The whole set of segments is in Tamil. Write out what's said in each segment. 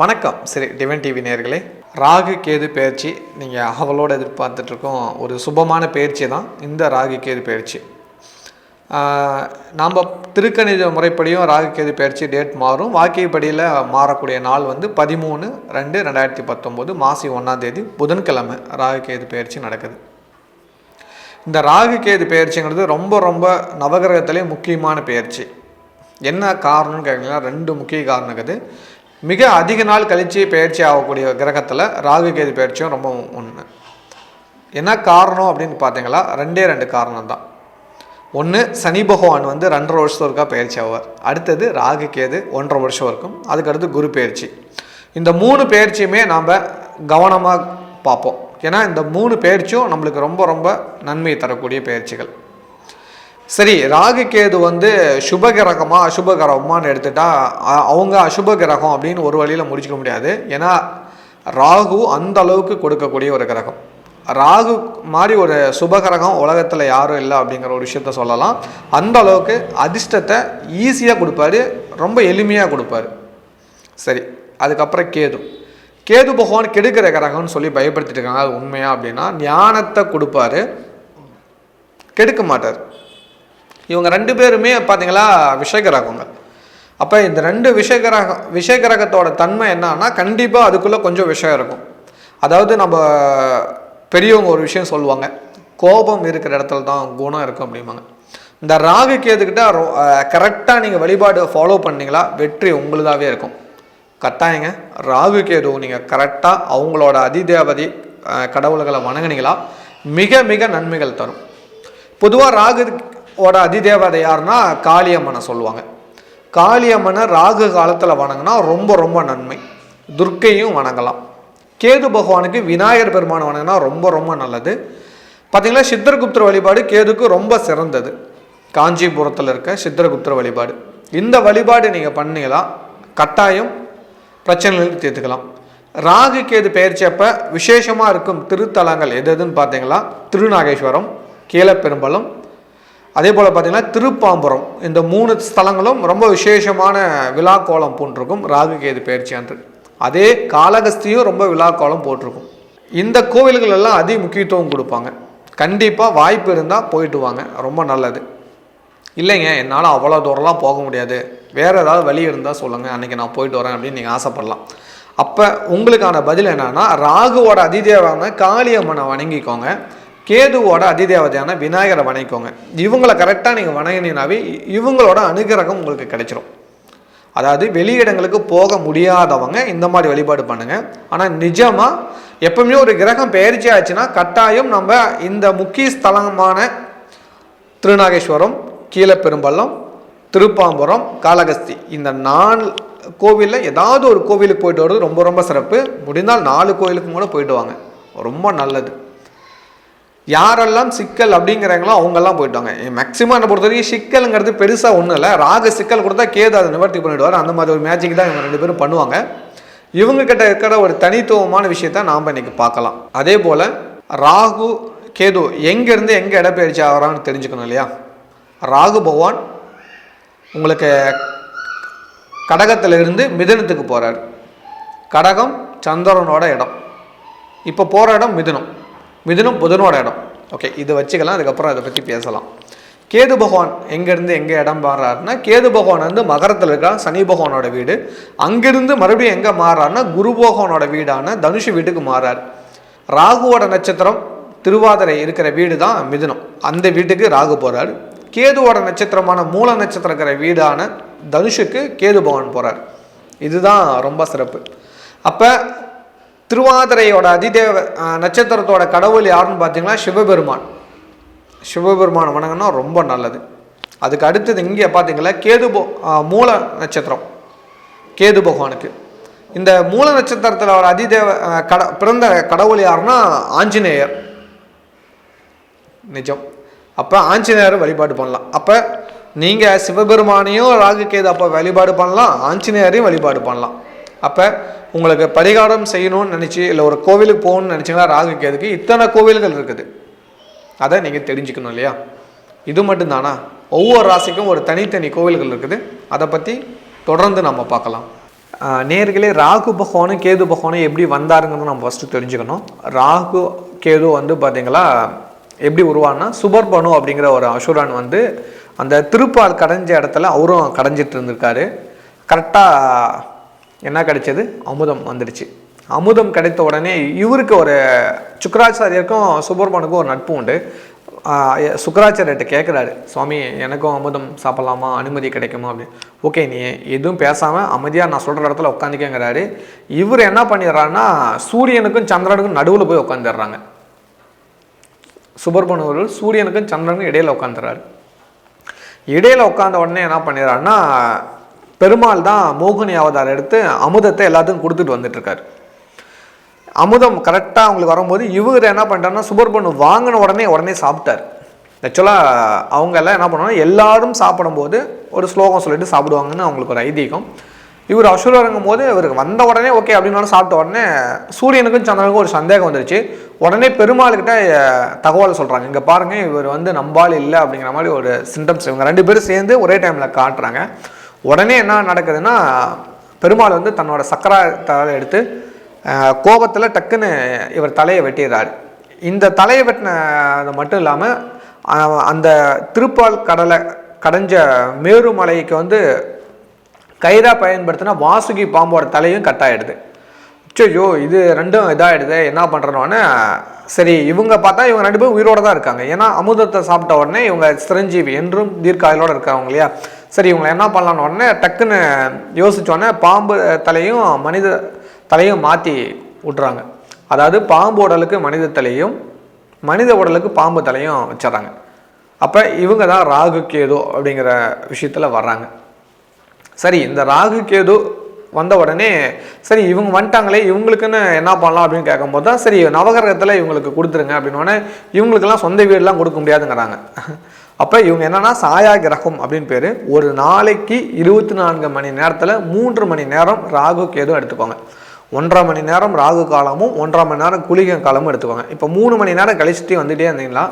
வணக்கம் சரி டிவன் டிவி நேர்களே. ராகு கேது பயிற்சி நீங்கள் அவளோட எதிர்பார்த்துட்ருக்கோம் ஒரு சுபமான பயிற்சி தான் இந்த ராகு கேது பயிற்சி நாம் திருக்கணித முறைப்படியும் ராகு கேது பயிற்சி டேட் மாறும். வாக்கியப்படியில் மாறக்கூடிய நாள் வந்து பதிமூணு ரெண்டு ரெண்டாயிரத்தி பத்தொம்போது மாசி ஒன்றாம் தேதி புதன்கிழமை ராகு கேது பயிற்சி நடக்குது. இந்த ராகு கேது பயிற்சிங்கிறது ரொம்ப ரொம்ப நவகிரகத்திலே முக்கியமான பயிற்சி என்ன காரணம்னு கேட்டிங்கன்னா ரெண்டு முக்கிய காரணம் இருக்குது. மிக அதிக நாள் கழித்து பயிற்சி ஆகக்கூடிய கிரகத்தில் ராகு கேது பயிற்சியும் ரொம்ப ஒன்று என்ன காரணம் அப்படின்னு பார்த்தீங்களா ரெண்டே ரெண்டு காரணம் தான். ஒன்று சனி பகவான் வந்து ரெண்டரை வருஷம் இருக்கா பயிற்சி ஆவார். அடுத்தது ராகு கேது ஒன்றரை வருஷம் இருக்கும். அதுக்கடுத்து குரு பயிற்சி இந்த மூணு பயிற்சியுமே நாம் கவனமாக பார்ப்போம். ஏன்னா இந்த மூணு பயிற்சியும் நம்மளுக்கு ரொம்ப ரொம்ப நன்மை தரக்கூடிய பயிற்சிகள். சரி ராகு கேது வந்து சுப கிரகமா அசுப கிரகமானு எடுத்துட்டா அவங்க அசுப கிரகம் அப்படின்னு ஒரு வழியில் முடிச்சுக்க முடியாது. ஏன்னா ராகு அந்த அளவுக்கு கொடுக்கக்கூடிய ஒரு கிரகம். ராகு மாதிரி ஒரு சுப கிரகம் உலகத்தில் யாரும் இல்லை அப்படிங்கிற ஒரு விஷயத்த சொல்லலாம். அந்த அளவுக்கு அதிர்ஷ்டத்தை ஈஸியாக கொடுப்பாரு ரொம்ப எளிமையாக கொடுப்பாரு. சரி அதுக்கப்புறம் கேது. கேது பகவான் கெடுக்கிற கிரகம்னு சொல்லி பயப்படுத்திட்டு இருக்காங்க அது உண்மையா அப்படின்னா ஞானத்தை கொடுப்பாரு. கெடுக்க மாட்டார். இவங்க ரெண்டு பேருமே பார்த்தீங்களா விஷகிரகங்க அப்போ இந்த ரெண்டு விஷகிரகம் விஷகிரகத்தோட தன்மை என்னன்னா கண்டிப்பாக அதுக்குள்ளே கொஞ்சம் விஷயம் இருக்கும். அதாவது நம்ம பெரியவங்க ஒரு விஷயம் சொல்லுவாங்க கோபம் இருக்கிற இடத்துல தான் குணம் இருக்கும் அப்படிம்பாங்க. இந்த ராகு கேதுக்கிட்ட கரெக்டாக நீங்கள் வழிபாடு ஃபாலோ பண்ணீங்களா வெற்றி உங்களுதாகவே இருக்கும். கட்டாயங்க. ராகு கேது நீங்கள் கரெக்டாக அவங்களோட அதிதேவதி கடவுள்களை வணங்குனீங்களா? மிக மிக நன்மைகள் தரும். பொதுவாக ராகுவோட அதிதேவதை யாருன்னா காளியம்மனை சொல்லுவாங்க. காளியம்மனை ராகு காலத்தில் வணங்கினா ரொம்ப ரொம்ப நன்மை. துர்க்கையும் வணங்கலாம். கேது பகவானுக்கு விநாயகர் பெருமானை வணங்கினா ரொம்ப ரொம்ப நல்லது. பார்த்திங்கன்னா சித்திரகுப்தர் வழிபாடு கேதுக்கு ரொம்ப சிறந்தது. காஞ்சிபுரத்தில் இருக்க சித்திரகுப்தர் வழிபாடு. இந்த வழிபாடு நீங்கள் பண்ணீங்களா? கட்டாயம் பிரச்சனைகளுக்கு தீர்த்துக்கலாம். ராகு கேது பெயர்ச்சியப்போ விசேஷமாக இருக்கும் திருத்தலங்கள் எது எதுன்னு பார்த்தீங்களா? திருநாகேஸ்வரம் கீழப்பெரும்பலம். அதே போல் பார்த்தீங்கன்னா திருப்பாம்புரம். இந்த மூணு ஸ்தலங்களும் ரொம்ப விசேஷமான விழா கோலம் பூண்டிருக்கும் ராகு கேது பயிற்சி அன்று. அதே காலகஸ்தியும் ரொம்ப விழா கோலம் போட்டிருக்கும். இந்த கோவில்கள் எல்லாம் அதி முக்கியத்துவம் கொடுப்பாங்க. கண்டிப்பாக வாய்ப்பு இருந்தால் போயிட்டு வாங்க. ரொம்ப நல்லது. இல்லைங்க என்னால் அவ்வளோ தூரம்லாம் போக முடியாது. வேறு ஏதாவது வழி இருந்தால் சொல்லுங்கள் அன்றைக்கி நான் போயிட்டு வரேன் அப்படின்னு நீங்கள் ஆசைப்படலாம். அப்போ உங்களுக்கான பதில் என்னன்னா ராகுவோட அதிதேவான காளியம்மனை வணங்கிக்கோங்க. கேதுவோட அதிதேவதையான விநாயகரை வணங்கிக்கோங்க. இவங்களை கரெக்டாக நீங்கள் வணங்கினீங்கனாவே இவங்களோட அனுகிரகம் உங்களுக்கு கிடைச்சிரும். அதாவது வெளியிடங்களுக்கு போக முடியாதவங்க இந்த மாதிரி வழிபாடு பண்ணுங்கள் ஆனால் நிஜமாக எப்பவுமே ஒரு கிரகம் பெயர்ச்சி ஆச்சுன்னா கட்டாயம் நம்ம இந்த முக்கிய ஸ்தலமான திருநாகேஸ்வரம் கீழப்பெரும்பள்ளம் திருப்பாம்புரம் காளகஸ்தி. இந்த நாலு கோவிலில் ஏதாவது ஒரு கோவிலுக்கு போயிட்டு வர்றது ரொம்ப ரொம்ப சிறப்பு. முடிந்தால் நாலு கோவிலுக்கு கூட போயிட்டு வாங்க. ரொம்ப நல்லது. யாரெல்லாம் சிக்கல் அப்படிங்கிறாங்களோ அவங்கெல்லாம் போயிட்டாங்க மேக்ஸிமம் என்னை பொறுத்த வரைக்கும் சிக்கலுங்கிறது பெருசாக ஒன்றும் இல்லை. ராகு சிக்கல் கொடுத்தா கேது அதை நிவர்த்தி பண்ணிவிடுவார் அந்த மாதிரி ஒரு மேஜிக் தான் இவங்க ரெண்டு பேரும் பண்ணுவாங்க. இவங்கக்கிட்ட இருக்கிற ஒரு தனித்துவமான விஷயத்த நாம் இன்னைக்கு பார்க்கலாம். அதே போல் ராகு கேது எங்கேருந்து எங்கே இடப்பெயர்ச்சி ஆகிறான்னு தெரிஞ்சுக்கணும் இல்லையா? ராகு பகவான் உங்களுக்கு கடகத்திலிருந்து இருந்து போகிறார் கடகம் சந்திரனோட இடம். இப்போ போகிற இடம் மிதுனம். மிதுனம் புதனோட இடம். ஓகே இது வச்சுக்கலாம் அதுக்கப்புறம் அதை பற்றி பேசலாம். கேது பகவான் எங்கேருந்து எங்கே இடம் மாறுறாருன்னா கேது பகவான் வந்து மகரத்தில் இருக்கா? சனி பகவானோட வீடு. அங்கிருந்து மறுபடியும் எங்கே மாறுறாருன்னா குரு பகவானோட வீடான தனுஷு வீட்டுக்கு மாறார். ராகுவோட நட்சத்திரம் திருவாதிரை இருக்கிற வீடு தான் மிதுனம். அந்த வீட்டுக்கு ராகு போகிறார் கேதுவோட நட்சத்திரமான மூல நட்சத்திரம் இருக்கிற வீடான தனுஷுக்கு கேது பகவான் போகிறார் இதுதான் ரொம்ப சிறப்பு. அப்போ திருவாதிரையோட அதிதேவ நட்சத்திரத்தோட கடவுள் யாருன்னு பார்த்தீங்கன்னா சிவபெருமான். சிவபெருமான் வணங்கினா ரொம்ப நல்லது. அதுக்கு அடுத்தது இங்கே பார்த்தீங்களா கேது மூல நட்சத்திரம். கேது பகவானுக்கு. இந்த மூல நட்சத்திரத்தில் ஒரு அதிதேவ கட பிறந்த கடவுள் யாருன்னா ஆஞ்சநேயர். நிஜம். அப்போ ஆஞ்சநேயரை வழிபாடு பண்ணலாம். அப்போ நீங்கள் சிவபெருமானையும் ராகு கேது அப்போ வழிபாடு பண்ணலாம் ஆஞ்சநேயரையும் வழிபாடு பண்ணலாம். அப்போ உங்களுக்கு பரிகாரம் செய்யணும்னு நினச்சி இல்லை ஒரு கோவிலுக்கு போகணும்னு நினச்சிங்கன்னா ராகு கேதுக்கு இத்தனை கோவில்கள் இருக்குது. அதை நீங்கள் தெரிஞ்சுக்கணும் இல்லையா? இது மட்டும்தானா? ஒவ்வொரு ராசிக்கும் ஒரு தனித்தனி கோவில்கள் இருக்குது. அதை பற்றி தொடர்ந்து நம்ம பார்க்கலாம். நேர்களே ராகு பகவானும் கேது பகவானும் எப்படி வந்தாருங்கிறது நம்ம ஃபஸ்ட்டு தெரிஞ்சுக்கணும். ராகு கேது வந்து பார்த்திங்களா எப்படி உருவானா? சுபர்பனு அப்படிங்கிற ஒரு அசுரன் வந்து அந்த திருப்பால் கடைஞ்ச இடத்துல அவரும் கடைஞ்சிட்டு இருந்திருக்காரு. கரெக்டாக என்ன கிடைச்சது? அமுதம் வந்துடுச்சு. அமுதம் கிடைத்த உடனே இவருக்கு ஒரு சுக்கராச்சாரியருக்கும் சுபர்பனுக்கும் ஒரு நட்பு உண்டு. சுக்கராச்சாரியர்கிட்ட கேட்குறாரு சுவாமி எனக்கும் அமுதம் சாப்பிட்லாமா? அனுமதி கிடைக்குமா? அப்படின்னு. ஓகே நீ எதுவும் பேசாமல் அமைதியாக நான் சொல்கிற இடத்துல உட்காந்துக்கேங்கிறாரு இவர் என்ன பண்ணிடுறாருன்னா சூரியனுக்கும் சந்திரனுக்கும் நடுவில் போய் உட்காந்துடுறாங்க சுப்பிரமணியர்கள் சூரியனுக்கும் சந்திரனுக்கும் இடையில உட்காந்துறாரு இடையில் உட்காந்த உடனே என்ன பண்ணிடுறாருன்னா பெருமாள் தான் மோகினி அவதாரம் எடுத்து அமுதத்தை எல்லாத்துக்கும் கொடுத்துட்டு வந்துட்டுருக்காரு. அமுதம் கரெக்டாக அவங்களுக்கு வரும்போது இவர் என்ன பண்ணிட்டாருன்னா சுப்பிரமணு வாங்கின உடனே உடனே சாப்பிட்டார். ஆக்சுவலாக அவங்க எல்லாம் என்ன பண்ணுவாங்க எல்லாரும் சாப்பிடும்போது ஒரு ஸ்லோகம் சொல்லிட்டு சாப்பிடுவாங்கன்னு அவங்களுக்கு ஒரு ஐதீகம். இவர் அசுரங்கும் போது இவருக்கு வந்த உடனே ஓகே அப்படின்னு சாப்பிட்ட உடனே சூரியனுக்கும் சந்திரனுக்கும் ஒரு சந்தேகம் வந்துருச்சு. உடனே பெருமாள்கிட்ட தகவல் சொல்கிறாங்க இங்கே பாருங்கள் இவர் வந்து நம்பால் இல்லை அப்படிங்கிற மாதிரி ஒரு சிம்டம்ஸ் இவங்க ரெண்டு பேரும் சேர்ந்து ஒரே டைமில் காட்டுறாங்க. உடனே என்ன நடக்குதுன்னா பெருமாள் வந்து தன்னோட சக்கரத்தால் எடுத்து கோபத்தில் டக்குன்னு இவர் தலையை வெட்டிடுறாரு. இந்த தலையை வெட்டினது மட்டும் இல்லாமல் அந்த திருப்பால் கடலை கடைஞ்ச மேருமலைக்கு வந்து கயிறாக பயன்படுத்தினா வாசுகி பாம்போட தலையும் கட் ஆகிடுது ஐயோ இது ரெண்டும் இதாகிடுது என்ன பண்ணுறனோன்னு சரி இவங்க பார்த்தா இவங்க ரெண்டு பேரும் உயிரோட தான் இருக்காங்க. ஏன்னா அமுதத்தை சாப்பிட்ட உடனே இவங்க சிரஞ்சீவி என்றும் தீர்க்காயலோட இருக்காங்க இல்லையா? சரி இவங்களை என்ன பண்ணலான்னு உடனே டக்குன்னு யோசிச்ச உடனே பாம்பு தலையும் மனித தலையும் மாற்றி விட்றாங்க அதாவது பாம்பு உடலுக்கு மனித தலையும் மனித உடலுக்கு பாம்பு தலையும் வச்சிடறாங்க. அப்போ இவங்க தான் ராகு கேது அப்படிங்கிற விஷயத்தில் வர்றாங்க. சரி இந்த ராகு கேது வந்த உடனே சரி இவங்க வந்துட்டாங்களே இவங்களுக்குன்னு என்ன பண்ணலாம் அப்படின்னு கேட்கும்போது தான் சரி நவகிரகத்தில் இவங்களுக்கு கொடுத்துருங்க அப்படின்னு உடனே இவங்களுக்கெல்லாம் சொந்த வீடெலாம் கொடுக்க முடியாதுங்கிறாங்க. அப்போ இவங்க என்னன்னா சாயா கிரகம் அப்படின்னு பேர். ஒரு நாளைக்கு இருபத்தி நான்கு மணி நேரத்தில் மூன்று மணி நேரம் ராகு கேது எடுத்துக்கோங்க. ஒன்றரை மணி நேரம் ராகு காலமும் ஒன்றரை மணி நேரம் குளிகை காலமும் எடுத்துக்கோங்க. இப்போ மூணு மணி நேரம் கழிச்சுட்டே வந்துட்டே இருந்தீங்களா?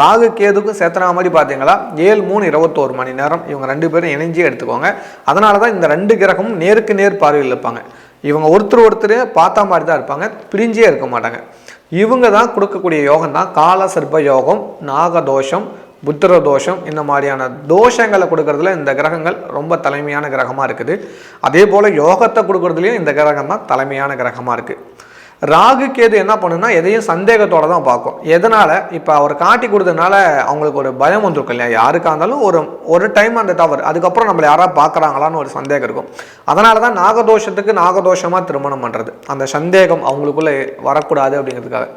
ராகு கேதுக்கும் சேர்த்துனா மாதிரி பார்த்தீங்களா ஏழு மூணு இருபத்தோரு மணி நேரம் இவங்க ரெண்டு பேரும் இணைஞ்சே எடுத்துக்கோங்க. அதனால தான் இந்த ரெண்டு கிரகமும் நேருக்கு நேர் பார்வையில் இருப்பாங்க. இவங்க ஒருத்தர் ஒருத்தர் பார்த்தா மாதிரி தான் இருப்பாங்க பிரிஞ்சே இருக்க மாட்டாங்க. இவங்க தான் கொடுக்கக்கூடிய யோகம் தான் கால சர்ப யோகம் நாகதோஷம் புத்திர தோஷம் இந்த மாதிரியான தோஷங்களை கொடுக்கறதுல இந்த கிரகங்கள் ரொம்ப தலைமையான கிரகமாக இருக்குது. அதே போல் யோகத்தை கொடுக்கறதுலையும் இந்த கிரகம் தான் தலைமையான கிரகமாக இருக்குது ராகு கேது என்ன பண்ணுன்னா எதையும் சந்தேகத்தோடு தான் பார்க்கும். எதனால்? இப்போ அவர் காட்டி கொடுத்ததுனால அவங்களுக்கு ஒரு பயம் வந்திருக்கும் இல்லையா? யாருக்காக இருந்தாலும் ஒரு ஒரு டைம் அந்த தவறு. அதுக்கப்புறம் நம்மளை யாராவது பார்க்குறாங்களான்னு ஒரு சந்தேகம் இருக்கும். அதனால தான் நாகதோஷத்துக்கு நாகதோஷமாக திருமணம் பண்ணுறது அந்த சந்தேகம் அவங்களுக்குள்ளே வரக்கூடாது அப்படிங்கிறதுக்காக.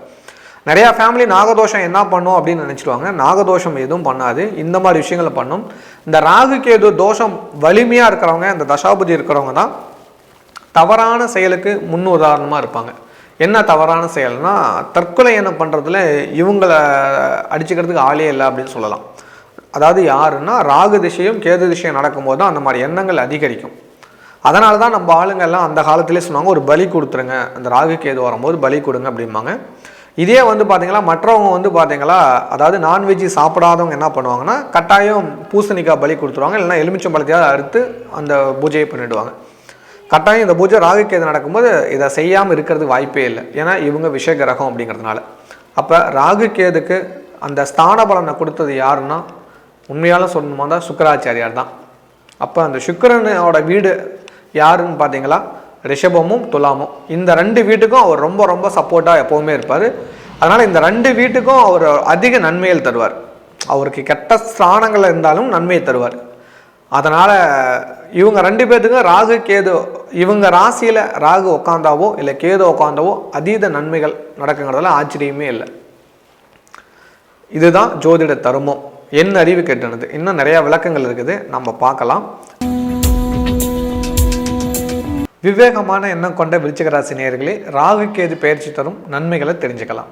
நிறையா ஃபேமிலி நாகதோஷம் என்ன பண்ணும் அப்படின்னு நினச்சிடுவாங்க நாகதோஷம் எதுவும் பண்ணாது. இந்த மாதிரி விஷயங்களை பண்ணும். இந்த ராகு கேது தோஷம் வலிமையாக இருக்கிறவங்க இந்த தசாபதி இருக்கிறவங்க தான் தவறான செயலுக்கு முன் உதாரணமாக இருப்பாங்க. என்ன தவறான செயல்னா தற்கொலை என்ன பண்ணுறதுல இவங்களை அடிச்சுக்கிறதுக்கு ஆளே இல்லை அப்படின்னு சொல்லலாம். அதாவது யாருன்னா ராகு திசையும் கேது திசையும் நடக்கும்போது தான் அந்த மாதிரி எண்ணங்கள் அதிகரிக்கும். அதனால தான் நம்ம ஆளுங்க எல்லாம் அந்த காலத்திலே சொன்னாங்க ஒரு பலி கொடுத்துருங்க. அந்த ராகு கேது வரும்போது பலி கொடுங்க அப்படிம்பாங்க. இதே வந்து பார்த்தீங்களா மற்றவங்க வந்து பார்த்திங்களா அதாவது நான்வெஜ் சாப்பிடாதவங்க என்ன பண்ணுவாங்கன்னா கட்டாயம் பூசணிக்காய் பலி கொடுத்துருவாங்க இல்லைன்னா எலுமிச்சம்பழத்தையாவது அறுத்து அந்த பூஜையை பண்ணிவிடுவாங்க கட்டாயம் இந்த பூஜை ராகுக்கேது நடக்கும்போது இதை செய்யாமல் இருக்கிறதுக்கு வாய்ப்பே இல்லை. ஏன்னா இவங்க விஷ கிரகம் அப்படிங்கிறதுனால. அப்போ ராகுக்கேதுக்கு அந்த ஸ்தான பலனை கொடுத்தது யாருன்னா உண்மையாலும் சொல்லணுமா தான் சுக்கராச்சாரியார் தான். அப்போ அந்த சுக்கரனோட வீடு யாருன்னு பார்த்தீங்களா ரிஷபமும் துலாமும். இந்த ரெண்டு வீட்டுக்கும் அவர் ரொம்ப ரொம்ப சப்போர்ட்டாக எப்போவுமே இருப்பார். அதனால் இந்த ரெண்டு வீட்டுக்கும் அவர் அதிக நன்மைகள் தருவார். அவருக்கு கெட்ட ஸ்தானங்கள் இருந்தாலும் நன்மையை தருவார். அதனால் இவங்க ரெண்டு பேர்த்துக்கும் ராகு கேது இவங்க ராசியில் ராகு உட்காந்தாவோ இல்லை கேது உட்காந்தாவோ அதீத நன்மைகள் நடக்குங்கிறதுல ஆச்சரியமே இல்லை. இதுதான் ஜோதிட தருமம். என் அறிவு கேட்டனது? இன்னும் நிறையா விளக்கங்கள் இருக்குது. நம்ம பார்க்கலாம். விவேகமான எண்ணம் கொண்ட விருச்சிகராசி நேர்களே நேயர்களே கேது பயிற்சி தரும் நன்மைகளை தெரிஞ்சுக்கலாம்.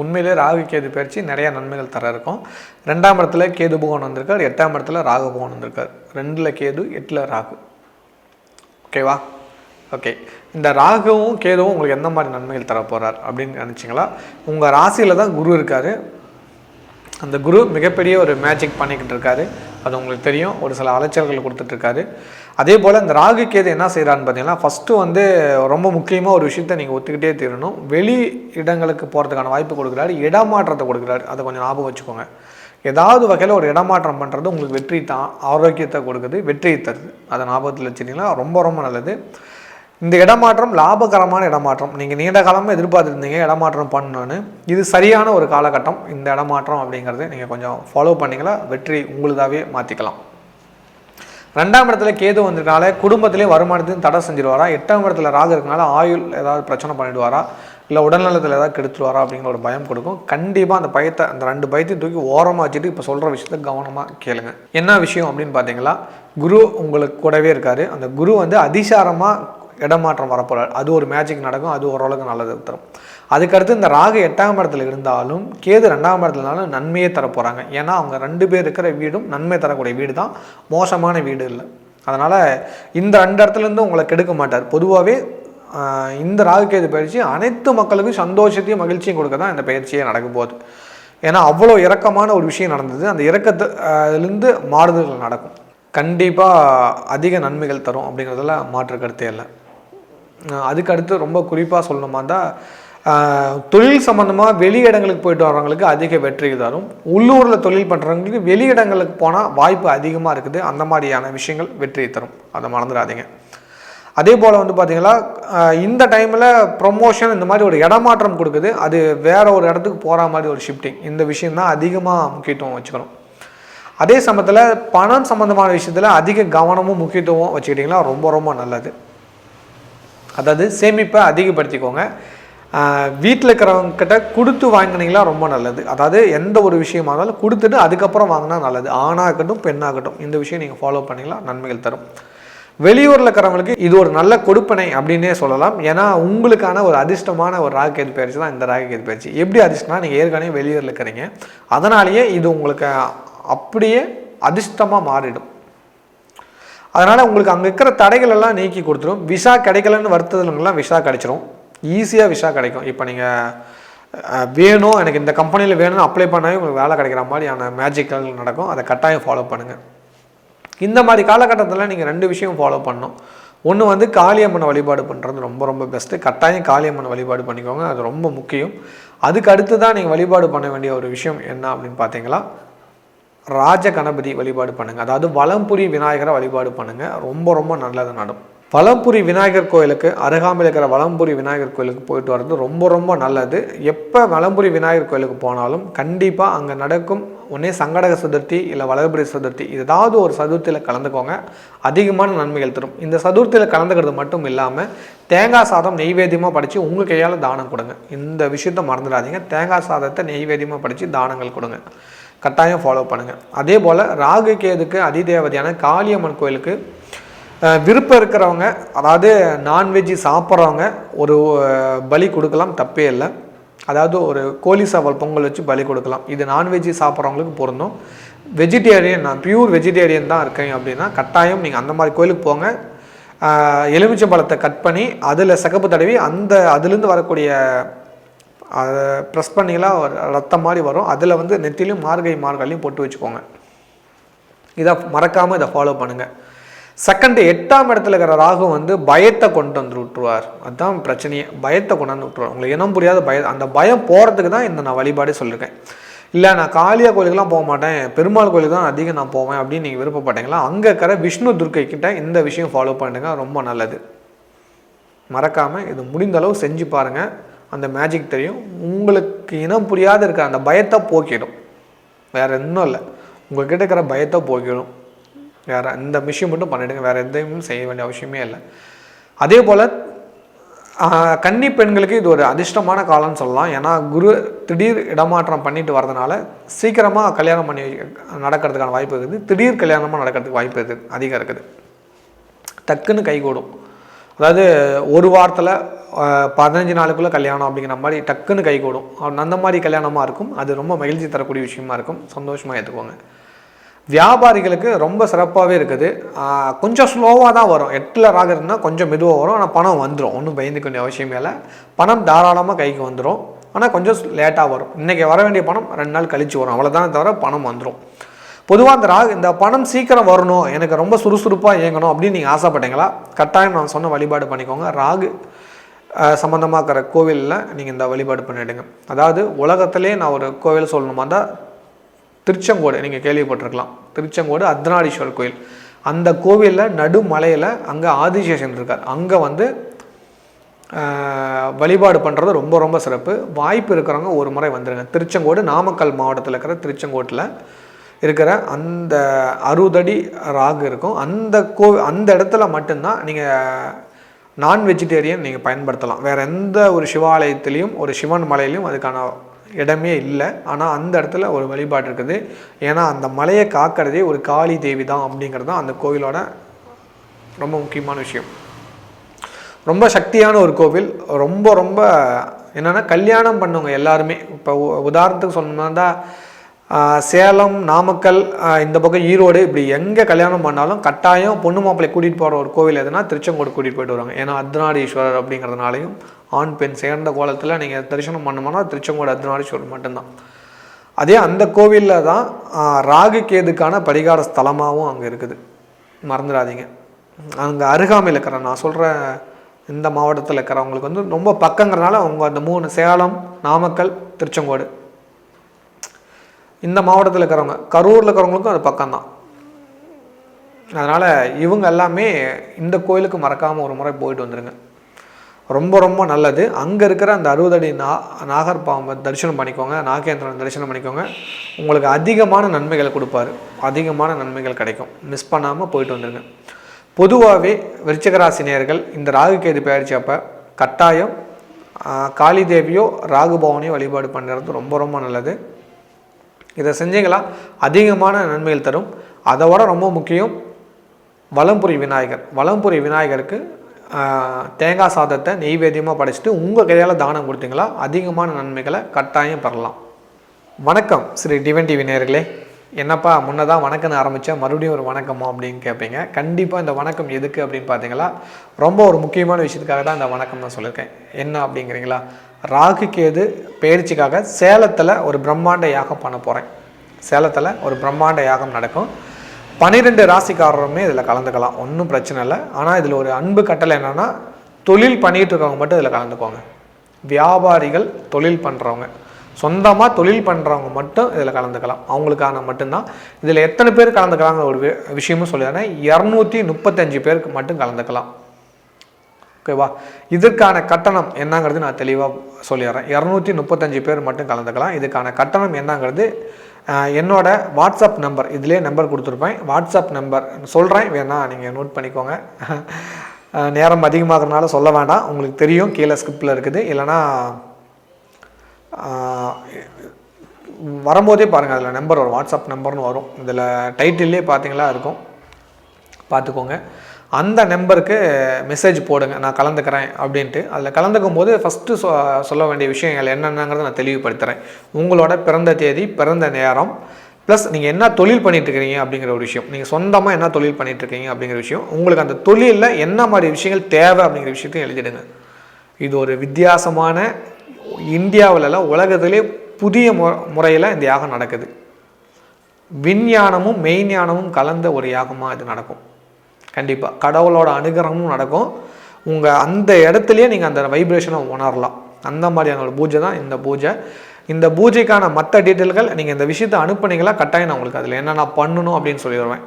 உண்மையிலே ராகு கேது பயிற்சி நிறைய நன்மைகள் தர இருக்கும். ரெண்டாம் இடத்துல கேது புகவன் வந்திருக்கார் எட்டாம் இடத்துல ராகு புகவன் வந்திருக்கார். ரெண்டில் கேது எட்டில் ராகு. ஓகேவா ஓகே இந்த ராகுவும் கேதுவும் உங்களுக்கு எந்த மாதிரி நன்மைகள் தர போகிறார் அப்படின்னு நினச்சிங்களா? உங்கள் ராசியில் தான் குரு இருக்கார். அந்த குரு மிகப்பெரிய ஒரு மேஜிக் பண்ணிக்கிட்டு இருக்காரு. அது உங்களுக்கு தெரியும். ஒரு சில அலைச்சல்கள் கொடுத்துட்ருக்காரு அதே போல் இந்த ராகு கேது என்ன செய்கிறான்னு பார்த்தீங்கன்னா ஃபஸ்ட்டு வந்து ரொம்ப முக்கியமாக ஒரு விஷயத்த நீங்கள் ஒத்துக்கிட்டே தீரணும். வெளி இடங்களுக்கு போகிறதுக்கான வாய்ப்பு கொடுக்குறாரு. இடமாற்றத்தை கொடுக்குறாரு. அதை கொஞ்சம் ஞாபகம் வச்சுக்கோங்க. ஏதாவது வகையில் ஒரு இடமாற்றம் பண்ணுறது உங்களுக்கு வெற்றி தான் ஆரோக்கியத்தை கொடுக்குது வெற்றியை தருது. அதை ஞாபகத்தில் வச்சுட்டிங்கன்னா ரொம்ப ரொம்ப நல்லது. இந்த இடமாற்றம் லாபகரமான இடமாற்றம். நீங்கள் நீண்ட காலமாக எதிர்பார்த்துருந்தீங்க இடமாற்றம் பண்ணணும்னு. இது சரியான ஒரு காலகட்டம். இந்த இடமாற்றம் அப்படிங்கிறது நீங்கள் கொஞ்சம் ஃபாலோ பண்ணிங்களா வெற்றி உங்களுதாகவே மாற்றிக்கலாம் ரெண்டாம் இடத்துல கேது வந்ததுனால குடும்பத்திலே வருமானத்தையும் தடை செஞ்சிருவாரா? எட்டாம் இடத்துல ராகு இருக்கனால ஆயுள் ஏதாவது பிரச்சனை பண்ணிடுவாரா? இல்லை உடல்நலத்தில் ஏதாவது கெடுத்துருவாரா அப்படிங்கிற ஒரு பயம் கொடுக்கும். கண்டிப்பாக அந்த பயத்தை அந்த ரெண்டு பயத்தையும் தூக்கி ஓரமாக வச்சுட்டு இப்போ சொல்கிற விஷயத்த கவனமாக கேளுங்க. என்ன விஷயம் அப்படின்னு பார்த்தீங்களா குரு உங்களுக்கு கூடவே இருக்காரு. அந்த குரு வந்து அதிசாரமாக இடமாற்றம் வரப்போகிறார் அது ஒரு மேஜிக் நடக்கும் அது ஓரளவுக்கு நல்லது தரும். அதுக்கடுத்து இந்த ராகு எட்டாம் இடத்துல இருந்தாலும் கேது ரெண்டாம் இடத்துலனாலும் நன்மையே தரப்போகிறாங்க ஏன்னா அவங்க ரெண்டு பேர் இருக்கிற வீடும் நன்மை தரக்கூடிய வீடு தான் மோசமான வீடு இல்லை. அதனால் இந்த ரெண்டு இடத்துலேருந்து உங்களை கெடுக்க மாட்டார். பொதுவாகவே இந்த ராகு கேது பயிற்சி அனைத்து மக்களுக்கும் சந்தோஷத்தையும் மகிழ்ச்சியும் கொடுக்க தான் இந்த பயிற்சியே நடக்க போகுது. ஏன்னா அவ்வளோ இறக்கமான ஒரு விஷயம் நடந்தது. அந்த இறக்கத்துலேருந்து மாறுதல்கள் நடக்கும். கண்டிப்பாக அதிக நன்மைகள் தரும் அப்படிங்கிறதுல மாற்று கருத்தே இல்லை. அதுக்கு அடுத்து ரொம்ப குறிப்பாக சொல்லணுமா தான் தொழில் சம்மந்தமாக வெளி இடங்களுக்கு போயிட்டு வரவங்களுக்கு அதிக வெற்றி தரும். உள்ளூரில் தொழில் பண்ணுறவங்களுக்கு வெளி இடங்களுக்கு போனால் வாய்ப்பு அதிகமாக இருக்குது. அந்த மாதிரியான விஷயங்கள் வெற்றி தரும். அதை மறந்துடாதீங்க. அதே போல் வந்து பார்த்திங்கன்னா இந்த டைமில் ப்ரொமோஷன் இந்த மாதிரி ஒரு இடமாற்றம் கொடுக்குது. அது வேறு ஒரு இடத்துக்கு போகிற மாதிரி ஒரு ஷிஃப்டிங் இந்த விஷயம் தான் அதிகமாக முக்கியத்துவம் வச்சுக்கணும். அதே சமயத்தில் பணம் சம்மந்தமான விஷயத்தில் அதிக கவனமும் முக்கியத்துவம் வச்சுக்கிட்டிங்கன்னா ரொம்ப ரொம்ப நல்லது. அதாவது சேமிப்பை அதிகப்படுத்திக்கோங்க. வீட்டில் இருக்கிறவங்கக்கிட்ட கொடுத்து வாங்கினீங்களா ரொம்ப நல்லது. அதாவது எந்த ஒரு விஷயமா இருந்தாலும் கொடுத்துட்டு அதுக்கப்புறம் வாங்கினா நல்லது. ஆணாகட்டும் பெண்ணாகட்டும் இந்த விஷயம் நீங்கள் ஃபாலோ பண்ணிங்களா நன்மைகள் தரும். வெளியூரில் இருக்கிறவங்களுக்கு இது ஒரு நல்ல கொடுப்பனை அப்படின்னே சொல்லலாம். ஏன்னா உங்களுக்கான ஒரு அதிர்ஷ்டமான ஒரு ராகேது பயிற்சி தான் இந்த ராகேது பயிற்சி. எப்படி அதிர்ஷ்டம்னா நீங்கள் ஏற்கனவே வெளியூரில் இருக்கிறீங்க. அதனாலேயே இது உங்களுக்கு அப்படியே அதிர்ஷ்டமாக மாறிடும். அதனால் உங்களுக்கு அங்கே இருக்கிற தடைகள் எல்லாம் நீக்கி கொடுத்துரும். விசா கிடைக்கலன்னு வருத்ததுலாம் விசா கிடைச்சிரும். ஈஸியாக விசா கிடைக்கும். இப்போ நீங்கள் வேணும் எனக்கு இந்த கம்பெனியில் வேணும்னு அப்ளை பண்ணாவே உங்களுக்கு வேலை கிடைக்கிற மாதிரியான மேஜிக்கல் நடக்கும். அதை கட்டாயம் ஃபாலோ பண்ணுங்கள் இந்த மாதிரி காலகட்டத்தில் நீங்கள் ரெண்டு விஷயம் ஃபாலோ பண்ணணும். ஒன்று வந்து காளியம்மனை வழிபாடு பண்ணுறது ரொம்ப ரொம்ப பெஸ்ட்டு கட்டாயம் காளியம்மனை வழிபாடு பண்ணிக்கோங்க. அது ரொம்ப முக்கியம். அதுக்கு அடுத்து தான் நீங்கள் வழிபாடு பண்ண வேண்டிய ஒரு விஷயம் என்ன அப்படின்னு பார்த்தீங்களா? ராஜ கணபதி வழிபாடு பண்ணுங்கள் அதாவது வளம்புரி விநாயகரை வழிபாடு பண்ணுங்கள் ரொம்ப ரொம்ப நல்லது நடும் வளம்புரி விநாயகர் கோயிலுக்கு அருகாமையில் இருக்கிற வளம்புரி விநாயகர் கோயிலுக்கு போயிட்டு வர்றது ரொம்ப ரொம்ப நல்லது. எப்போ வளம்புரி விநாயகர் கோயிலுக்கு போனாலும் கண்டிப்பாக அங்கே நடக்கும் ஒன்றே சங்கடக சதுர்த்தி இல்லை வளர்புரி சதுர்த்தி ஏதாவது ஒரு சதுர்த்தியில் கலந்துக்கோங்க. அதிகமான நன்மைகள் தரும். இந்த சதுர்த்தியில் கலந்துக்கிறது மட்டும் இல்லாமல் தேங்காய் சாதம் நெய்வேத்தியமாக படித்து உங்கள் கையால் தானம் கொடுங்க. இந்த விஷயத்த மறந்துடாதீங்க. தேங்காய் சாதத்தை நெய்வேத்தியமாக படித்து தானங்கள் கொடுங்க. கட்டாயம் ஃபாலோ பண்ணுங்கள் அதே போல் ராகு கேதுக்கு அதிதேவதையான காளியம்மன் கோயிலுக்கு விருப்பம் இருக்கிறவங்க அதாவது நான்வெஜ் சாப்பிட்றவங்க ஒரு பலி கொடுக்கலாம் தப்பே இல்லை. அதாவது ஒரு கோழி சாவல் பொங்கல் வச்சு பலி கொடுக்கலாம். இது நான்வெஜ் சாப்பிட்றவங்களுக்கு பொருந்தும். வெஜிடேரியன் நான் பியூர் வெஜிடேரியன் தான் இருக்கேன் அப்படின்னா கட்டாயம் நீங்கள் அந்த மாதிரி கோயிலுக்கு போங்க. எலுமிச்சை பழத்தை கட் பண்ணி அதில் சகப்பு தடவி அந்த அதுலேருந்து வரக்கூடிய அதை ப்ரெஸ் பண்ணிங்கன்னா ரத்தம் மாதிரி வரும். அதில் வந்து நெத்திலையும் மார்கை மார்கலையும் போட்டு வச்சுக்கோங்க. இதை மறக்காமல் இதை ஃபாலோ பண்ணுங்கள் செகண்ட் எட்டாம் இடத்துல இருக்கிற ராகு வந்து பயத்தை கொண்டு வந்து விட்டுருவார். அதுதான் பிரச்சனையே. பயத்தை கொண்டாந்து விட்டுருவார். உங்களுக்கு இனம் புரியாத பய அந்த பயம் போகிறதுக்கு தான் இந்த நான் வழிபாடே சொல்லியிருக்கேன் இல்லை நான் காளியா கோயிலுக்குலாம் போக மாட்டேன். பெருமாள் கோயிலுக்கு தான் அதிகம் நான் போவேன் அப்படின்னு நீங்கள் விருப்பப்பட்டீங்களா? அங்கே இருக்கிற விஷ்ணு துர்க்கை கிட்ட இந்த விஷயம் ஃபாலோ பண்ணுங்க. ரொம்ப நல்லது. மறக்காமல் இது முடிந்த அளவு செஞ்சு பாருங்கள் அந்த மேஜிக் தெரியும். உங்களுக்கு இனம் புரியாத இருக்கிற அந்த பயத்தை போக்கிடும். வேறு இன்னும் இல்லை. உங்கள்கிட்ட இருக்கிற பயத்தை போக்கிடும். வேறு இந்த விஷயம் மட்டும் பண்ணிவிடுங்க வேறு எதையும் செய்ய வேண்டிய அவசியமே இல்லை. அதே போல் கன்னி பெண்களுக்கு இது ஒரு அதிர்ஷ்டமான காலம்னு சொல்லலாம். ஏன்னா குரு திடீர் இடமாற்றம் பண்ணிட்டு வரதுனால சீக்கிரமாக கல்யாணம் பண்ணி நடக்கிறதுக்கான வாய்ப்பு இருக்குது. திடீர் கல்யாணமாக நடக்கிறதுக்கு வாய்ப்பு இருக்குது. அதிகம் இருக்குது. டக்குன்னு கைகூடும். அதாவது ஒரு வாரத்தில் பதினஞ்சு நாளுக்குள்ளே கல்யாணம் அப்படிங்கிற மாதிரி டக்குன்னு கைகூடும் அந்த மாதிரி கல்யாணமாக இருக்கும். அது ரொம்ப மகிழ்ச்சி தரக்கூடிய விஷயமா இருக்கும். சந்தோஷமாக ஏற்றுக்கோங்க வியாபாரிகளுக்கு ரொம்ப சிறப்பாகவே இருக்குது. கொஞ்சம் ஸ்லோவாக தான் வரும். எட்டில் ராகிறதுனா கொஞ்சம் மெதுவாக வரும். ஆனால் பணம் வந்துடும் ஒன்றும் பயந்துக்க வேண்டிய அவசியமே இல்லை. பணம் தாராளமாக கைக்கு வந்துடும் ஆனால் கொஞ்சம் லேட்டாக வரும். இன்றைக்கி வர வேண்டிய பணம் ரெண்டு நாள் கழிச்சு வரும். அவ்வளோதான் தவிர பணம் வந்துடும் பொதுவாக இந்த ராகு இந்த பணம் சீக்கிரம் வரணும் எனக்கு ரொம்ப சுறுசுறுப்பாக இயங்கணும் அப்படின்னு நீங்கள் ஆசைப்பட்டீங்களா? கட்டாயம் நான் சொன்ன வழிபாடு பண்ணிக்கோங்க. ராகு சம்மந்தமாக இருக்கிற கோவிலில் நீங்கள் இந்த வழிபாடு பண்ணிவிடுங்க அதாவது உலகத்திலே நான் ஒரு கோவில் சொல்லணுமா தான் திருச்செங்கோடு நீங்கள் கேள்விப்பட்டிருக்கலாம். திருச்செங்கோடு அர்த்தநாடீஸ்வரர் கோயில். அந்த கோவிலில் நடுமலையில் அங்கே ஆதிசேஷன் இருக்கார். அங்கே வந்து வழிபாடு பண்ணுறது ரொம்ப ரொம்ப சிறப்பு. வாய்ப்பு இருக்கிறவங்க ஒரு முறை வந்துடுங்க திருச்செங்கோடு நாமக்கல் மாவட்டத்தில் இருக்கிற திருச்செங்கோட்டில் இருக்கிற அந்த அறுபதடி ராகு இருக்கும். அந்த கோ அந்த இடத்துல மட்டும்தான் நீங்கள் நான் வெஜிடேரியன் நீங்கள் பயன்படுத்தலாம். வேறு எந்த ஒரு சிவாலயத்துலேயும் ஒரு சிவன் மலையிலையும் அதுக்கான இடமே இல்லை. ஆனால் அந்த இடத்துல ஒரு வழிபாடு இருக்குது. ஏன்னா அந்த மலையை காக்கிறதே ஒரு காளி தேவி தான் அப்படிங்கிறது தான் அந்த கோவிலோட ரொம்ப முக்கியமான விஷயம். ரொம்ப சக்தியான ஒரு கோவில். ரொம்ப ரொம்ப என்னென்னா கல்யாணம் பண்ணவங்க எல்லாருமே. இப்போ உ- உதாரணத்துக்கு சொன்னால் சேலம் நாமக்கல் இந்த பக்கம் ஈரோடு இப்படி எங்கே கல்யாணம் பண்ணாலும் கட்டாயம் பொண்ணு மாப்பிள்ளை கூட்டிகிட்டு போகிற ஒரு கோவில் எதுனா திருச்செங்கோடு கூட்டிகிட்டு போயிட்டு வருவாங்க. ஏன்னா அர்த்தநாரீஸ்வரர் அப்படிங்கிறதுனாலையும் ஆண் பெண் சேர்ந்த கோலத்தில் நீங்கள் தரிசனம் பண்ணணும்னா திருச்செங்கோடு அர்த்தநாரீஸ்வரர் மட்டும்தான். அதே அந்த கோவிலில் தான் ராகு கேதுக்கான பரிகார ஸ்தலமாகவும் அங்கே இருக்குது. மறந்துடாதீங்க. அங்கே அருகாமையில் இருக்கிற நான் சொல்கிற இந்த மாவட்டத்தில் இருக்கிறவங்களுக்கு வந்து ரொம்ப பக்கங்கிறனால அவங்க அந்த மூணு சேலம் நாமக்கல் திருச்செங்கோடு இந்த மாவட்டத்தில் இருக்கிறவங்க கரூரில் இருக்கிறவங்களுக்கும் அது பக்கம்தான். அதனால் இவங்க எல்லாமே இந்த கோயிலுக்கு மறக்காமல் ஒரு முறை போயிட்டு வந்துடுங்க ரொம்ப ரொம்ப நல்லது. அங்கே இருக்கிற அந்த அறுபதடி நா நாகர் பாம்பை தரிசனம் பண்ணிக்கோங்க நாகேந்திரன் தரிசனம் பண்ணிக்கோங்க. உங்களுக்கு அதிகமான நன்மைகளை கொடுப்பாரு. அதிகமான நன்மைகள் கிடைக்கும். மிஸ் பண்ணாமல் போயிட்டு வந்துடுங்க பொதுவாகவே விருச்சகராசி நேர்கள் இந்த ராகு கேது பயிற்சி அப்போ கட்டாயம் காளி தேவியோ ராகு பவனையோ வழிபாடு பண்ணுறது ரொம்ப ரொம்ப நல்லது. இதை செஞ்சீங்களா? அதிகமான நன்மைகள் தரும். அதை விட ரொம்ப முக்கியம் வலம்புரி விநாயகர். வலம்புரி விநாயகருக்கு தேங்காய் சாதத்தை நெய்வேத்தியமாக படைச்சிட்டு உங்கள் கையால் தானம் கொடுத்தீங்களா? அதிகமான நன்மைகளை கட்டாயம் பெறலாம். வணக்கம் ஸ்ரீ டிவன் டிவி நேர்களே. என்னப்பா முன்னதான் வணக்கம்னு ஆரம்பித்தேன் மறுபடியும் ஒரு வணக்கமா அப்படின்னு கேட்பீங்க கண்டிப்பாக இந்த வணக்கம் எதுக்கு அப்படின்னு பார்த்தீங்களா ரொம்ப ஒரு முக்கியமான விஷயத்துக்காக தான் இந்த வணக்கம் நான் சொல்லியிருக்கேன். என்ன அப்படிங்கிறீங்களா? ராகு கேது பயிற்சிக்காக சேலத்தில் ஒரு பிரம்மாண்ட யாகம் பண்ண போகிறேன் சேலத்தில் ஒரு பிரம்மாண்ட யாகம் நடக்கும். பன்னிரெண்டு ராசிக்காரருமே இதில் கலந்துக்கலாம். ஒன்றும் பிரச்சனை இல்லை. ஆனால் இதில் ஒரு அன்பு கட்டளை என்னென்னா தொழில் பண்ணிகிட்டு இருக்கவங்க மட்டும் இதில் கலந்துக்கோங்க. வியாபாரிகள் தொழில் பண்ணுறவங்க சொந்தமாக தொழில் பண்ணுறவங்க மட்டும் இதில் கலந்துக்கலாம். அவங்களுக்கான மட்டும்தான். இதில் எத்தனை பேர் கலந்துக்கலாங்கிற ஒரு வி- விஷயமும் சொல்லிடுறேன். இரநூத்தி முப்பத்தஞ்சு பேருக்கு மட்டும் கலந்துக்கலாம். ஓகேவா இதற்கான கட்டணம் என்னங்கிறது நான் தெளிவாக சொல்லிடுறேன். இரநூத்தி முப்பத்தஞ்சு பேர் மட்டும் கலந்துக்கலாம். இதுக்கான கட்டணம் என்னங்கிறது என்னோட வாட்ஸ்அப் நம்பர் இதிலே நம்பர் கொடுத்துருப்பேன். வாட்ஸ்அப் நம்பர் சொல்கிறேன் வேணா நீங்கள் நோட் பண்ணிக்கோங்க. நேரம் அதிகமாகறதுனால சொல்ல வேண்டாம். உங்களுக்கு தெரியும் கீழே ஸ்கிரிப்டில் இருக்குது. இல்லைன்னா வரும்போதே பாருங்கள் அதில் நம்பர் வரும். வாட்ஸ்அப் நம்பர்னு வரும். இதில் டைட்டில்லே பார்த்தீங்களா இருக்கும். பார்த்துக்கோங்க அந்த நம்பருக்கு மெசேஜ் போடுங்க நான் கலந்துக்கிறேன் அப்படின்ட்டு. அதில் கலந்துக்கும் போது ஃபஸ்ட்டு சொ சொல்ல வேண்டிய விஷயங்கள் என்னென்னங்கிறத நான் தெளிவுபடுத்துகிறேன் உங்களோட பிறந்த தேதி பிறந்த நேரம் ப்ளஸ் நீங்கள் என்ன தொழில் பண்ணிட்டு அப்படிங்கிற ஒரு விஷயம். நீங்கள் சொந்தமாக என்ன தொழில் பண்ணிட்டு இருக்கீங்க அப்படிங்கிற விஷயம். உங்களுக்கு அந்த தொழிலில் என்ன மாதிரி விஷயங்கள் தேவை அப்படிங்கிற விஷயத்தையும் எழுதிடுங்க. இது ஒரு வித்தியாசமான இந்தியாவிலலாம் உலகத்திலே புதிய மு முறையில் இந்த யாகம் நடக்குது. விஞ்ஞானமும் மெய்ஞானமும் கலந்த ஒரு யாகமாக இது நடக்கும். கண்டிப்பாக கடவுளோட அனுகிரகமும் நடக்கும். உங்கள் அந்த இடத்துலையே நீங்கள் அந்த வைப்ரேஷனை உணரலாம். அந்த மாதிரியான ஒரு பூஜை தான் இந்த பூஜை. இந்த பூஜைக்கான மற்ற டீட்டெயில்கள் நீங்கள் இந்த விஷயத்தை அனுப்புனீங்களா? கட்டாயம் நான் உங்களுக்கு அதில் என்னென்ன பண்ணணும் அப்படின்னு சொல்லிடுவேன்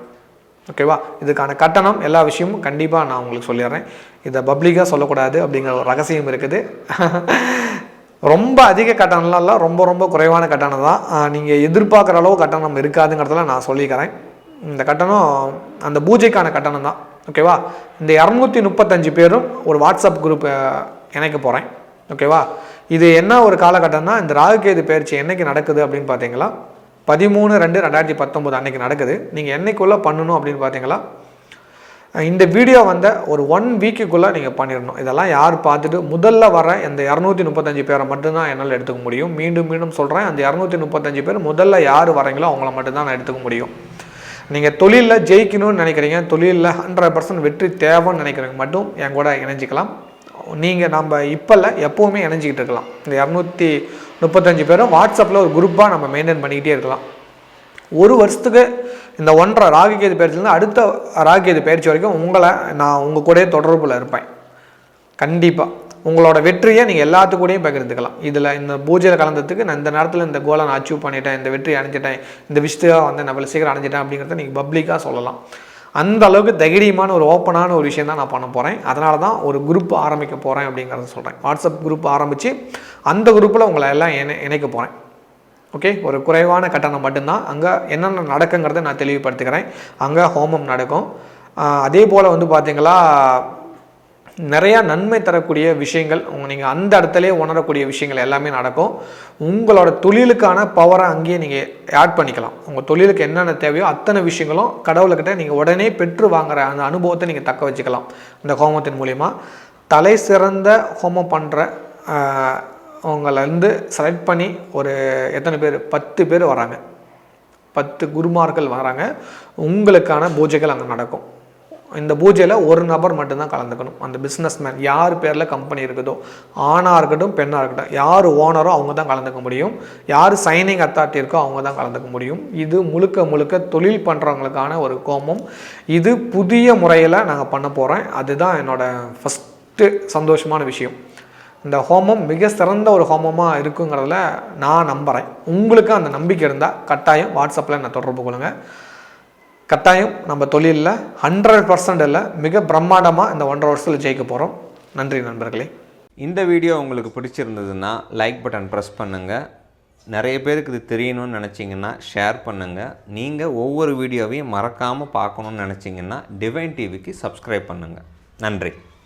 ஓகேவா இதுக்கான கட்டணம் எல்லா விஷயமும் கண்டிப்பாக நான் உங்களுக்கு சொல்லிடுறேன். இதை பப்ளிக்காக சொல்லக்கூடாது அப்படிங்கிற ஒரு ரகசியம் இருக்குது. ரொம்ப அதிக கட்டணம்லாம் இல்லை ரொம்ப ரொம்ப குறைவான கட்டணம் தான். நீங்கள் எதிர்பார்க்குற அளவு கட்டணம் இருக்காதுங்கிறதெல்லாம் நான் சொல்லிக்கிறேன். இந்த கட்டணம் அந்த பூஜைக்கான கட்டணம் தான். ஓகேவா இந்த இரநூத்தி முப்பத்தஞ்சு பேரும் ஒரு வாட்ஸ்அப் குரூப் இணைக்க போகிறேன் ஓகேவா இது என்ன ஒரு காலகட்டம்னா இந்த ராகுகேது பயிற்சி என்றைக்கு நடக்குது அப்படின்னு பார்த்தீங்களா பதிமூணு ரெண்டு ரெண்டாயிரத்தி பத்தொம்போது அன்னைக்கு நடக்குது. நீங்கள் என்னைக்குள்ளே பண்ணணும் அப்படின்னு பார்த்தீங்களா இந்த வீடியோ வந்த ஒரு ஒன் வீக்குக்குள்ளே நீங்கள் பண்ணிடணும். இதெல்லாம் யார் பார்த்துட்டு முதல்ல வர இந்த இரநூத்தி முப்பத்தஞ்சு பேரை மட்டும்தான் என்னால் எடுத்துக்க முடியும். மீண்டும் மீண்டும் சொல்கிறேன் அந்த இரநூத்தி முப்பத்தஞ்சு பேர் முதல்ல யார் வரீங்களோ அவங்கள மட்டும்தான் நான் எடுத்துக்க முடியும். நீங்கள் தொழிலில் ஜெயிக்கணும்னு நினைக்கிறீங்க தொழிலில் ஹண்ட்ரட் பர்சன்ட் வெற்றி தேவைன்னு நினைக்கிறவங்க மட்டும் என் கூட இணைஞ்சிக்கலாம். நீங்கள் நம்ம இப்போ இல்லை எப்போவுமே இணைஞ்சிக்கிட்டு இருக்கலாம். இந்த இரநூத்தி முப்பத்தஞ்சு பேரும் வாட்ஸ்அப்பில் ஒரு குரூப்பாக நம்ம மெயின்டைன் பண்ணிக்கிட்டே இருக்கலாம். ஒரு வருஷத்துக்கு இந்த ஒன்றரை ராகுகேது பயிற்சியிலேருந்து அடுத்த ராகுகேது பயிற்சி வரைக்கும் உங்களை நான் உங்கள் கூடயே தொடர்பில் இருப்பேன். கண்டிப்பாக உங்களோட வெற்றியை நீங்கள் எல்லாத்துக்கூடையும் பகிர்ந்துக்கலாம். இதில் இந்த பூஜையில் கலந்ததுக்கு நான் இந்த நேரத்தில் இந்த கோலை நான் அச்சீவ் பண்ணிட்டேன் இந்த வெற்றி அடைஞ்சிட்டேன் இந்த விஷயத்தை வந்து நான் சீக்கிரம் அடைஞ்சிட்டேன் அப்படிங்கிறத நீங்கள் பப்ளிக்காக சொல்லலாம். அந்த அளவுக்கு தைரியமான ஒரு ஓப்பனான ஒரு விஷயம் தான் நான் பண்ண போகிறேன் அதனால தான் ஒரு குரூப் ஆரம்பிக்க போகிறேன் அப்படிங்கிறத சொல்கிறேன் வாட்ஸ்அப் குரூப் ஆரம்பித்து அந்த குரூப்பில் உங்களை எல்லாம் இணை இணைக்க போகிறேன் ஓகே ஒரு குறைவான கட்டணம் மட்டும்தான். அங்கே என்னென்ன நடக்குங்கிறத நான் தெளிவுபடுத்திக்கிறேன். அங்கே ஹோமம் நடக்கும். அதே போல் வந்து பார்த்தீங்களா நிறையா நன்மை தரக்கூடிய விஷயங்கள் உங்கள் நீங்கள் அந்த இடத்துலயே உணரக்கூடிய விஷயங்கள் எல்லாமே நடக்கும். உங்களோட தொழிலுக்கான பவரை அங்கேயே நீங்கள் ஆட் பண்ணிக்கலாம். உங்கள் தொழிலுக்கு என்னென்ன தேவையோ அத்தனை விஷயங்களும் கடவுள்கிட்ட நீங்கள் உடனே பெற்று வாங்குற அந்த அனுபவத்தை நீங்கள் தக்க வச்சுக்கலாம். இந்த ஹோமத்தின் மூலிமா தலை சிறந்த ஹோமம் பண்ணுற உங்களை செலக்ட் பண்ணி ஒரு எத்தனை பேர்? பத்து பேர் வராங்க. பத்து குருமார்கள் வராங்க. உங்களுக்கான பூஜைகள் அங்கே நடக்கும். இந்த பூஜையில் ஒரு நபர் மட்டும்தான் கலந்துக்கணும். அந்த பிஸ்னஸ்மேன் யார் பேரில் கம்பெனி இருக்குதோ ஆணாக இருக்கட்டும் பெண்ணாக இருக்கட்டும் யார் ஓனரோ அவங்க தான் கலந்துக்க முடியும். யார் சைனிங் அத்தாரிட்டி இருக்கோ அவங்க தான் கலந்துக்க முடியும். இது முழுக்க முழுக்க தொழில் பண்ணுறவங்களுக்கான ஒரு கோமம். இது புதிய முறையில் நாங்கள் பண்ண போகிறேன் அதுதான் என்னோடய ஃபஸ்ட்டு சந்தோஷமான விஷயம். இந்த ஹோமம் மிக சிறந்த ஒரு ஹோமமாக இருக்குங்கிறதுல நான் நம்புகிறேன் உங்களுக்கு அந்த நம்பிக்கை இருந்தால் கட்டாயம் வாட்ஸ்அப்பில் நான் தொடர்பு கொள்ளுங்கள் கட்டாயம் நம்ம தொழிலில் ஹண்ட்ரட் பர்சன்ட் இல்லை மிக பிரம்மாண்டமாக இந்த ஒன்றரை வருஷத்தில் ஜெயிக்க போகிறோம் நன்றி நண்பர்களே. இந்த வீடியோ உங்களுக்கு பிடிச்சிருந்ததுன்னா லைக் பட்டன் ப்ரெஸ் பண்ணுங்கள் நிறைய பேருக்கு இது தெரியணும்னு நினச்சிங்கன்னா ஷேர் பண்ணுங்கள் நீங்கள் ஒவ்வொரு வீடியோவையும் மறக்காமல் பார்க்கணுன்னு நினச்சிங்கன்னா டிவைன் டிவிக்கு சப்ஸ்கிரைப் பண்ணுங்கள் நன்றி.